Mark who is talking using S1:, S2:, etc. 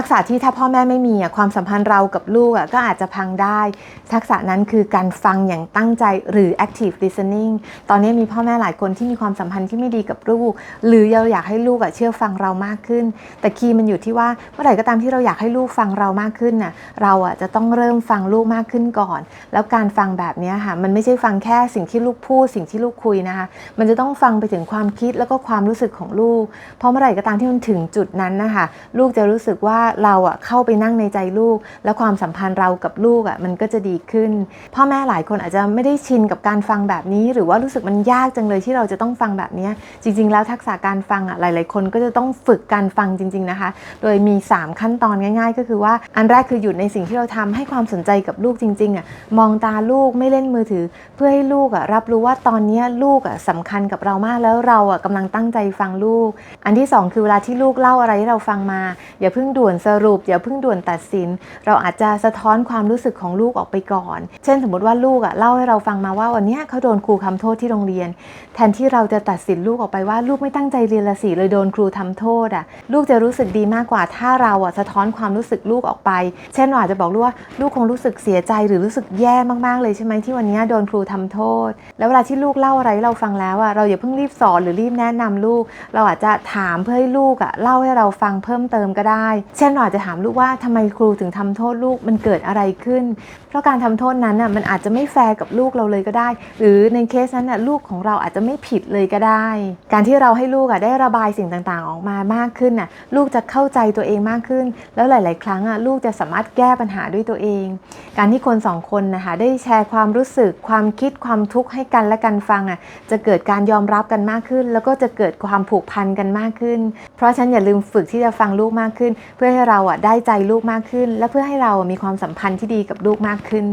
S1: ทักษะที่ถ้าพ่อแม่ไม่มีอะความสัมพันธ์เรากับลูกอะก็อาจจะพังได้ ทักษะนั้นคือการฟังอย่างตั้งใจหรือ active listening ตอนนี้มีพ่อแม่หลายคนที่มีความสัมพันธ์ที่ไม่ดีกับลูก หรือเราอยากให้ลูกอะเชื่อฟังเรามากขึ้น แต่คีย์มันอยู่ที่ว่าเมื่อไหร่ก็ตามที่เราอยากให้ลูกฟังเรามากขึ้นน่ะเราอะจะต้องเริ่มฟังลูกมากขึ้นก่อน แล้วการฟังแบบนี้ค่ะมันไม่ใช่ฟังแค่สิ่งที่ลูกพูดสิ่งที่ลูกคุยนะคะมันจะต้องฟังไปถึงความคิดแล้วก็ความรู้สึกของลูก เพราะเมื่อไหร่ก็ตามที่มันถึงจุดนั้นนะคะลูกจะรู้สึกว่าเราอะเข้าไปนั่งในใจลูก และความสัมพันธ์เรากับลูกอะมันก็จะดีขึ้น พ่อแม่หลายคนอาจจะไม่ได้ชินกับการฟังแบบนี้ หรือว่ารู้สึกมันยากจังเลยที่เราจะต้องฟังแบบนี้จริง ๆ แล้วทักษะการฟังอะหลาย ๆ คนก็จะต้องฝึกการฟังจริง ๆนะคะ โดยมี 3 ขั้นตอนง่าย ๆ ก็คือว่าอันแรกคือหยุดในสิ่งที่เราทำให้ความสนใจกับลูกจริงๆอะมองตาลูกไม่เล่นมือถือ เพื่อให้ลูกอะรับรู้ว่าตอนนี้ลูกอะสำคัญกับเรามากแล้วเราอะกำลังตั้งใจฟังลูก อันที่สองคือเวลาที่ลูกเล่าอะไรให้เราฟังมา อย่าเพิ่งด่วนสรุปอย่าเพิ่งด่วนตัดสิน เราอาจจะสะท้อนความรู้สึกของลูกออกไปก่อน เช่นสมมติว่าลูกอะเล่าให้เราฟังมาว่าวันนี้เขาโดนครูทำโทษที่โรงเรียน แทนที่เราจะตัดสินลูกออกไปว่าลูกไม่ตั้งใจเรียนละสิเลยโดนครูทำโทษอะลูกจะรู้สึกดีมากกว่าถ้าเราอะสะท้อนความรู้สึกลูกออกไป เช่นเราอาจจะบอกลูกว่าลูกคงรู้สึกเสียใจหรือรู้สึกแย่มากๆเลยใช่ไหมที่วันนี้โดนครูทำโทษ แล้วเวลาที่ลูกเล่าอะไรเราฟังแล้วอะเราอย่าเพิ่งรีบสอนหรือรีบแนะนำลูก เราอาจจะถามเพื่อให้ลูกอะเล่าให้เราฟังเพิ่มเติมก็ได้เช่นเราอาจจะถามลูกว่าทำไมครูถึงทำโทษลูกมันเกิดอะไรขึ้น เพราะการทำโทษนั้นน่ะมันอาจจะไม่แฟร์กับลูกเราเลยก็ได้ หรือในเคสนั้นน่ะลูกของเราอาจจะไม่ผิดเลยก็ได้ การที่เราให้ลูกอะได้ระบายสิ่งต่างๆ ออกมามากขึ้นน่ะลูกจะเข้าใจตัวเองมากขึ้น แล้วหลาย ๆ ครั้งอะลูกจะสามารถแก้ปัญหาด้วยตัวเอง การที่คนสองคนนะคะได้แชร์ความรู้สึกความคิดความทุกข์ให้กันและกันฟังอะจะเกิดการยอมรับกันมากขึ้น แล้วก็จะเกิดความผูกพันกันมากขึ้น เพราะฉันอย่าลืมฝึกที่จะฟังลูกมากขึ้น เพื่อื่อให้เราอะได้ใจลูกมากขึ้น และเพื่อให้เรามีความสัมพันธ์ที่ดีกับลูกมากขึ้น